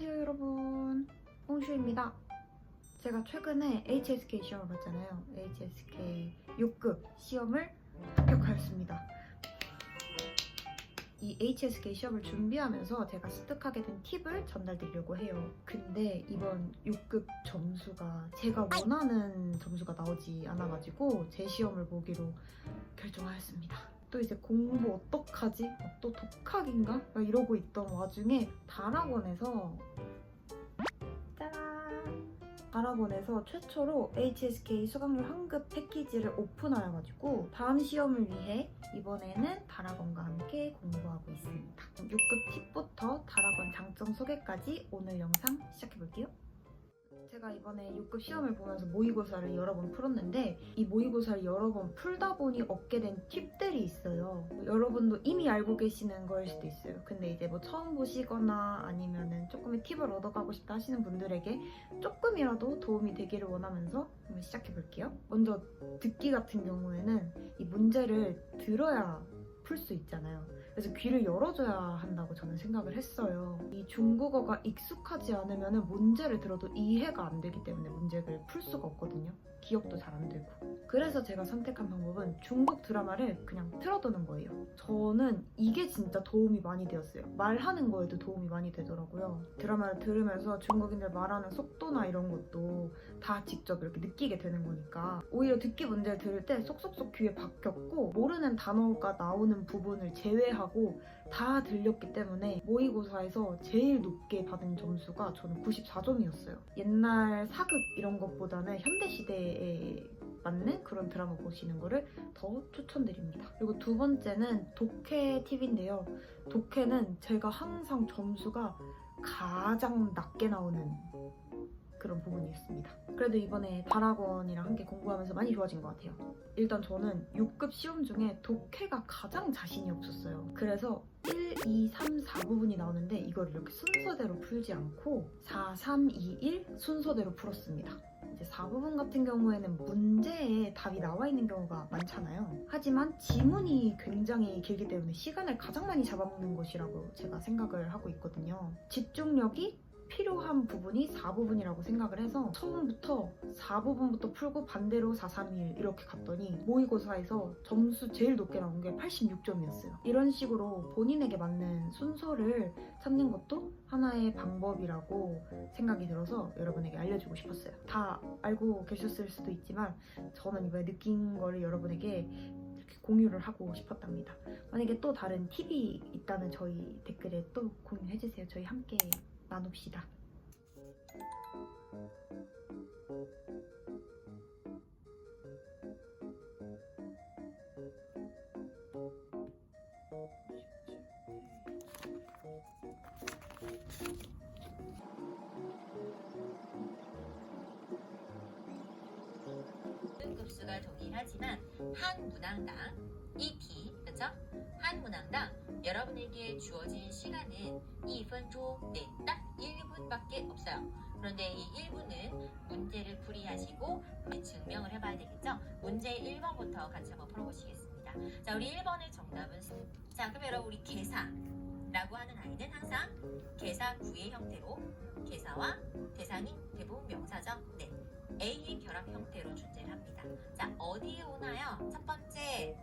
안녕하세요 여러분. 홍슈입니다. 제가 최근에 HSK 시험을 봤잖아요. HSK 6급 시험을 합격하였습니다. 이 HSK 시험을 준비하면서 제가 습득하게 된 팁을 전달드리려고 해요. 근데 이번 6급 점수가 제가 원하는 점수가 나오지 않아가지고 제 시험을 보기로 결정하였습니다. 또 이제 공부 어떡하지? 어, 또 독학인가? 막 이러고 있던 와중에 다락원에서 다락원에서 최초로 HSK 수강률 환급 패키지를 오픈하여가지고 다음 시험을 위해 이번에는 다락원과 함께 공부하고 있습니다. 6급 팁부터 다락원 장점 소개까지 오늘 영상 시작해볼게요. 제가 이번에 6급 시험을 보면서 모의고사를 여러 번 풀었는데 이 모의고사를 여러 번 풀다 보니 얻게 된 팁들이 있어요. 여러분도 이미 알고 계시는 거일 수도 있어요. 근데 이제 뭐 처음 보시거나 아니면은 조금의 팁을 얻어가고 싶다 하시는 분들에게 조금이라도 도움이 되기를 원하면서 한번 시작해 볼게요. 먼저 듣기 같은 경우에는 이 문제를 들어야 풀 수 있잖아요. 그래서 귀를 열어줘야 한다고 저는 생각을 했어요. 이 중국어가 익숙하지 않으면 문제를 들어도 이해가 안 되기 때문에 문제를 풀 수가 없거든요. 기억도 잘 안 되고. 그래서 제가 선택한 방법은 중국 드라마를 그냥 틀어두는 거예요. 저는 이게 진짜 도움이 많이 되었어요. 말하는 거에도 도움이 많이 되더라고요. 드라마를 들으면서 중국인들 말하는 속도나 이런 것도 다 직접 이렇게 느끼게 되는 거니까 오히려 듣기 문제를 들을 때 쏙쏙쏙 귀에 박혔고 모르는 단어가 나오는 부분을 제외하고 다 들렸기 때문에 모의고사에서 제일 높게 받은 점수가 저는 94점이었어요. 옛날 사극 이런 것보다는 현대 시대에 맞는 그런 드라마 보시는 거를 더 추천드립니다. 그리고 두 번째는 독해 팁인데요. 독해는 제가 항상 점수가 가장 낮게 나오는 그런 부분이 있습니다. 그래도 이번에 다락원이랑 함께 공부하면서 많이 좋아진 것 같아요. 일단 저는 6급 시험 중에 독해가 가장 자신이 없었어요. 그래서 1, 2, 3, 4 부분이 나오는데 이걸 이렇게 순서대로 풀지 않고 4, 3, 2, 1 순서대로 풀었습니다. 이제 4부분 같은 경우에는 문제에 답이 나와 있는 경우가 많잖아요. 하지만 지문이 굉장히 길기 때문에 시간을 가장 많이 잡아먹는 것이라고 제가 생각을 하고 있거든요. 집중력이 필요한 부분이 4부분이라고 생각을 해서 처음부터 4부분부터 풀고 반대로 4, 3, 1 이렇게 갔더니 모의고사에서 점수 제일 높게 나온 게 86점이었어요. 이런 식으로 본인에게 맞는 순서를 찾는 것도 하나의 방법이라고 생각이 들어서 여러분에게 알려주고 싶었어요. 다 알고 계셨을 수도 있지만 저는 이번에 느낀 거를 여러분에게 공유를 하고 싶었답니다. 만약에 또 다른 팁이 있다면 저희 댓글에 또 공유해주세요. 저희 함께 나눕시다. 급수가 동일하지만 한 문항당 2티, 그렇죠? 한 문항당 여러분에게 주어진 시간은 2분 네, 딱 1분밖에 없어요. 그런데 이 1분은 문제를 풀이하시고 증명을 해봐야 되겠죠? 문제 1번부터 같이 한번 풀어보시겠습니다. 자, 우리 1번의 정답은 자, 그럼 여러분 우리 계사라고 하는 아이는 항상 계사 구의 형태로 계사와 대상이 대부분 명사죠? 네. A 결합 형태로 존재를 합니다. 자, 어디에 오나요? 첫 번째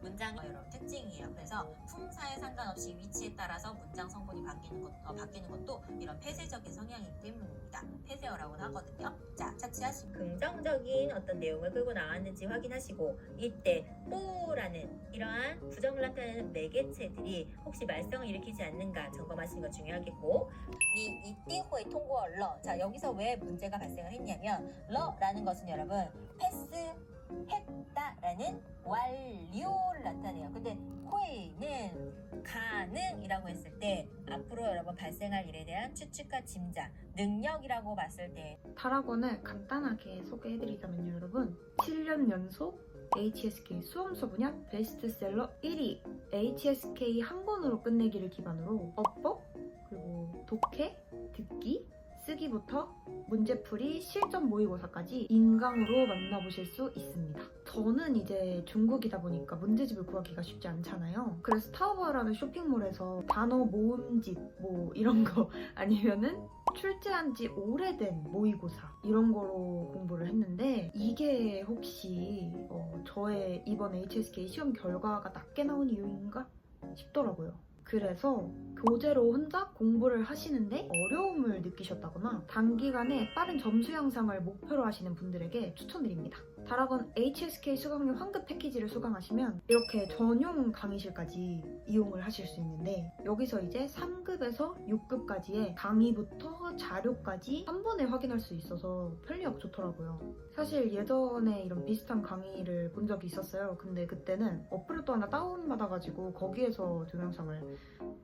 문장 여러분 특징이에요. 그래서 품사에 상관없이 위치에 따라서 문장 성분이 바뀌는 것, 어, 바뀌는 것도 이런 폐쇄적인 성향이기 때문입니다. 폐쇄어라고는 하거든요. 자, 차치하시고 긍정적인 어떤 내용을 끌고 나왔는지 확인하시고 이때 또라 는 이러한 부정을 나타내는 매개체들이 혹시 말썽을 일으키지 않는가 점검하시는 거 중요하겠고 이 이띵호의 통고 러. 자, 여기서 왜 문제가 발생을 했냐면 러라는 것은 여러분 패스했다라는 완료를 나타내요. 근데 호의는 가능이라고 했을 때 앞으로 여러분 발생할 일에 대한 추측과 짐작, 능력이라고 봤을 때 다락원을 간단하게 소개해드리자면요, 여러분. 7년 연속 HSK 수험서 분야 베스트셀러 1위 HSK 한 권으로 끝내기를 기반으로 어법, 그리고 독해, 듣기, 쓰기부터 문제풀이, 실전 모의고사까지 인강으로 만나보실 수 있습니다. 저는 이제 중국이다 보니까 문제집을 구하기가 쉽지 않잖아요. 그래서 타오바오라는 쇼핑몰에서 단어 모음집 뭐 이런 거 아니면은 출제한 지 오래된 모의고사 이런 거로 공부를 했는데 이게 혹시 어, 저의 이번 HSK 시험 결과가 낮게 나온 이유인가 싶더라고요. 그래서 교재로 혼자 공부를 하시는데 어려움을 느끼셨다거나 단기간에 빠른 점수 향상을 목표로 하시는 분들에게 추천드립니다. 다락원 HSK 수강료 환급 패키지를 수강하시면 이렇게 전용 강의실까지 이용을 하실 수 있는데 여기서 이제 3급에서 6급까지의 강의부터 자료까지 한 번에 확인할 수 있어서 편리하고 좋더라고요. 사실 예전에 이런 비슷한 강의를 본 적이 있었어요. 근데 그때는 어플을 또 하나 다운받아가지고 거기에서 동영상을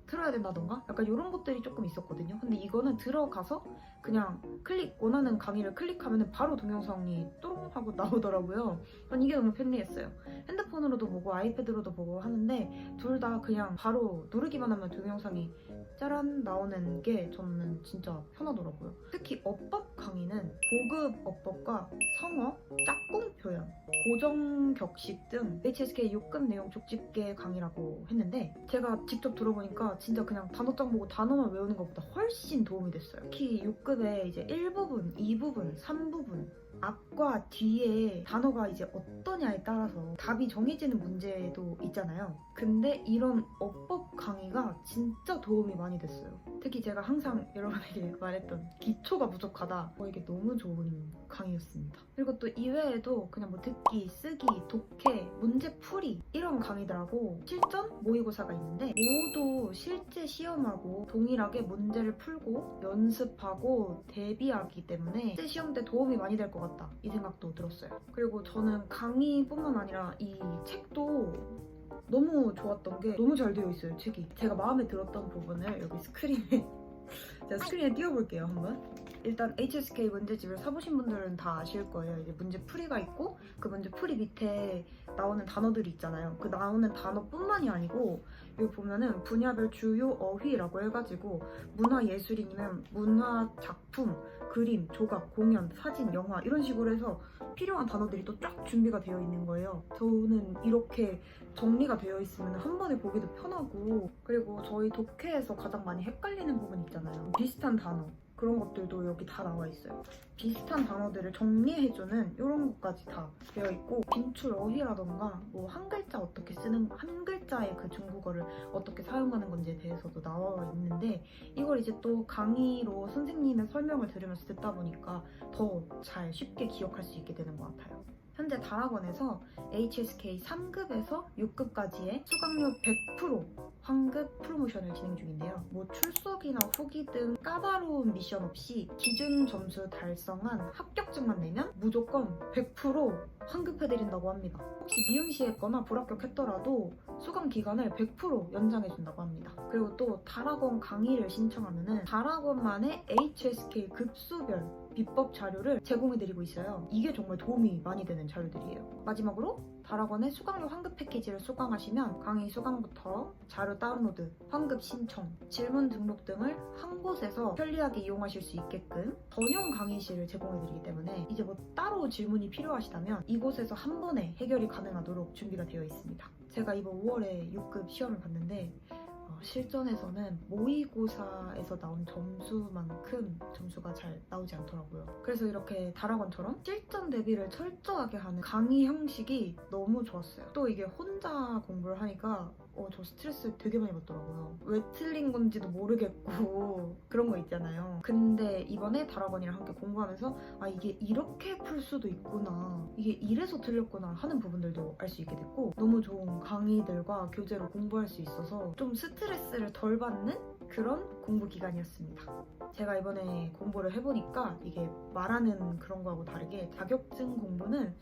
틀어야 된다던가 약간 이런 것들이 조금 있었거든요. 근데 이거는 들어가서 그냥 클릭 원하는 강의를 클릭하면 바로 동영상이 또롱 하고 나오더라고요. 전 이게 너무 편리했어요. 핸드폰으로도 보고 아이패드로도 보고 하는데 둘 다 그냥 바로 누르기만 하면 동영상이 짜란 나오는 게 저는 진짜 편하더라고요. 특히 어법 강의는 고급 어법과 성어, 짝꿍 표현, 고정 격식 등 HSK 6급 내용 족집게 강의라고 했는데 제가 직접 들어보니까 진짜 그냥 단어장 보고 단어만 외우는 것보다 훨씬 도움이 됐어요. 특히 6급에 이제 1부분, 2부분, 3부분 앞과 뒤에 단어가 이제 어떠냐에 따라서 답이 정해지는 문제도 있잖아요. 근데 이런 어법 강의가 진짜 도움이 많이 됐어요. 특히 제가 항상 여러분에게 말했던 기초가 부족하다. 어, 이게 너무 좋은 강의였습니다. 그리고 또 이외에도 그냥 뭐 듣기, 쓰기, 독해, 문제 풀이 이런 강의들하고 실전 모의고사가 있는데 모두 실제 시험하고 동일하게 문제를 풀고 연습하고 대비하기 때문에 실제 시험 때 도움이 많이 될 것 같 다. 이 생각도 들었어요. 그리고 저는 강의뿐만 아니라 이 책도 너무 좋았던 게 너무 잘 되어 있어요 책이. 제가 마음에 들었던 부분을 여기 스크린에 제가 스크린에 띄워볼게요 한번. 일단 HSK 문제집을 사보신 분들은 다 아실 거예요. 이제 문제 풀이가 있고 그 문제 풀이 밑에 나오는 단어들이 있잖아요. 그 나오는 단어뿐만이 아니고 여기 보면은 분야별 주요 어휘라고 해가지고 문화예술인이면 문화 작품 그림, 조각, 공연, 사진, 영화 이런 식으로 해서 필요한 단어들이 또 쫙 준비가 되어 있는 거예요. 저는 이렇게 정리가 되어 있으면 한 번에 보기도 편하고 그리고 저희 독해에서 가장 많이 헷갈리는 부분 있잖아요. 비슷한 단어 그런 것들도 여기 다 나와 있어요. 비슷한 단어들을 정리해주는 이런 것까지 다 되어 있고 빈출 어휘라던가 뭐 한 글자 어떻게 쓰는 한 글자의 그 중국어를 어떻게 사용하는 건지에 대해서도 나와 있는데 이걸 이제 또 강의로 선생님의 설명을 들으면서 듣다 보니까 더 잘 쉽게 기억할 수 있게 되는 것 같아요. 현재 다락원에서 HSK 3급에서 6급까지의 수강료 100% 환급 프로모션을 진행 중인데요. 뭐 출석이나 후기 등 까다로운 미션 없이 기준 점수 달성한 합격증만 내면 무조건 100% 환급해드린다고 합니다. 혹시 미응시했거나 불합격했더라도 수강 기간을 100% 연장해준다고 합니다. 그리고 또 다락원 강의를 신청하면 은 다락원만의 HSK 급수별 비법 자료를 제공해드리고 있어요. 이게 정말 도움이 많이 되는 자료들이에요. 마지막으로 다락원의 수강료 환급 패키지를 수강하시면 강의 수강부터 자료 다운로드, 환급 신청, 질문 등록 등을 한 곳에서 편리하게 이용하실 수 있게끔 전용 강의실을 제공해드리기 때문에 이제 뭐 따로 질문이 필요하시다면 이곳에서 한 번에 해결이 가능하도록 준비가 되어 있습니다. 제가 이번 5월에 6급 시험을 봤는데 어, 실전에서는 모의고사에서 나온 점수만큼 점수가 잘 나오지 않더라고요. 그래서 이렇게 다락원처럼 실전 대비를 철저하게 하는 강의 형식이 너무 좋았어요. 또 이게 혼자 공부를 하니까 어, 저 스트레스 되게 많이 받더라고요. 왜 틀린 건지도 모르겠고 그런 거 있잖아요. 근데 이번에 다락원이랑 함께 공부하면서 아 이게 이렇게 풀 수도 있구나 이게 이래서 틀렸구나 하는 부분들도 알 수 있게 됐고 너무 좋은 강의들과 교재로 공부할 수 있어서 좀 스트레스를 덜 받는 그런 공부 기간이었습니다. 제가 이번에 공부를 해보니까 이게 말하는 그런 거하고 다르게 자격증 공부는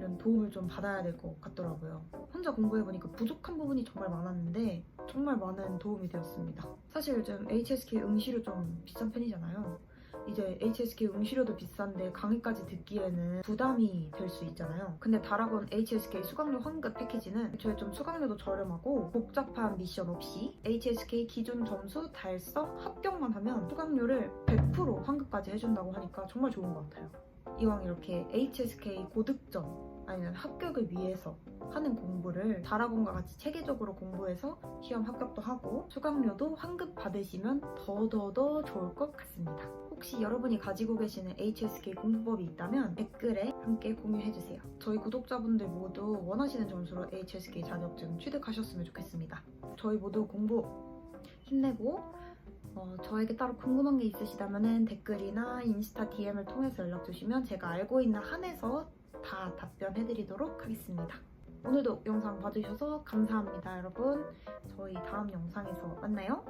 이런 도움을 좀 받아야 될 것 같더라고요. 혼자 공부해보니까 부족한 부분이 정말 많았는데 정말 많은 도움이 되었습니다. 사실 요즘 HSK 응시료 좀 비싼 편이잖아요. 이제 HSK 응시료도 비싼데 강의까지 듣기에는 부담이 될 수 있잖아요. 근데 다락원 HSK 수강료 환급 패키지는 저희 좀 수강료도 저렴하고 복잡한 미션 없이 HSK 기준 점수 달성 합격만 하면 수강료를 100% 환급까지 해준다고 하니까 정말 좋은 것 같아요. 이왕 이렇게 HSK 고득점 아니면 합격을 위해서 하는 공부를 다라곤과 같이 체계적으로 공부해서 시험 합격도 하고 수강료도 환급 받으시면 더더더 좋을 것 같습니다. 혹시 여러분이 가지고 계시는 HSK 공부법이 있다면 댓글에 함께 공유해주세요. 저희 구독자분들 모두 원하시는 점수로 HSK 자격증 취득하셨으면 좋겠습니다. 저희 모두 공부 힘내고 어, 저에게 따로 궁금한 게 있으시다면 댓글이나 인스타 DM을 통해서 연락 주시면 제가 알고 있는 한에서 다 답변해드리도록 하겠습니다. 오늘도 영상 봐주셔서 감사합니다, 여러분. 저희 다음 영상에서 만나요.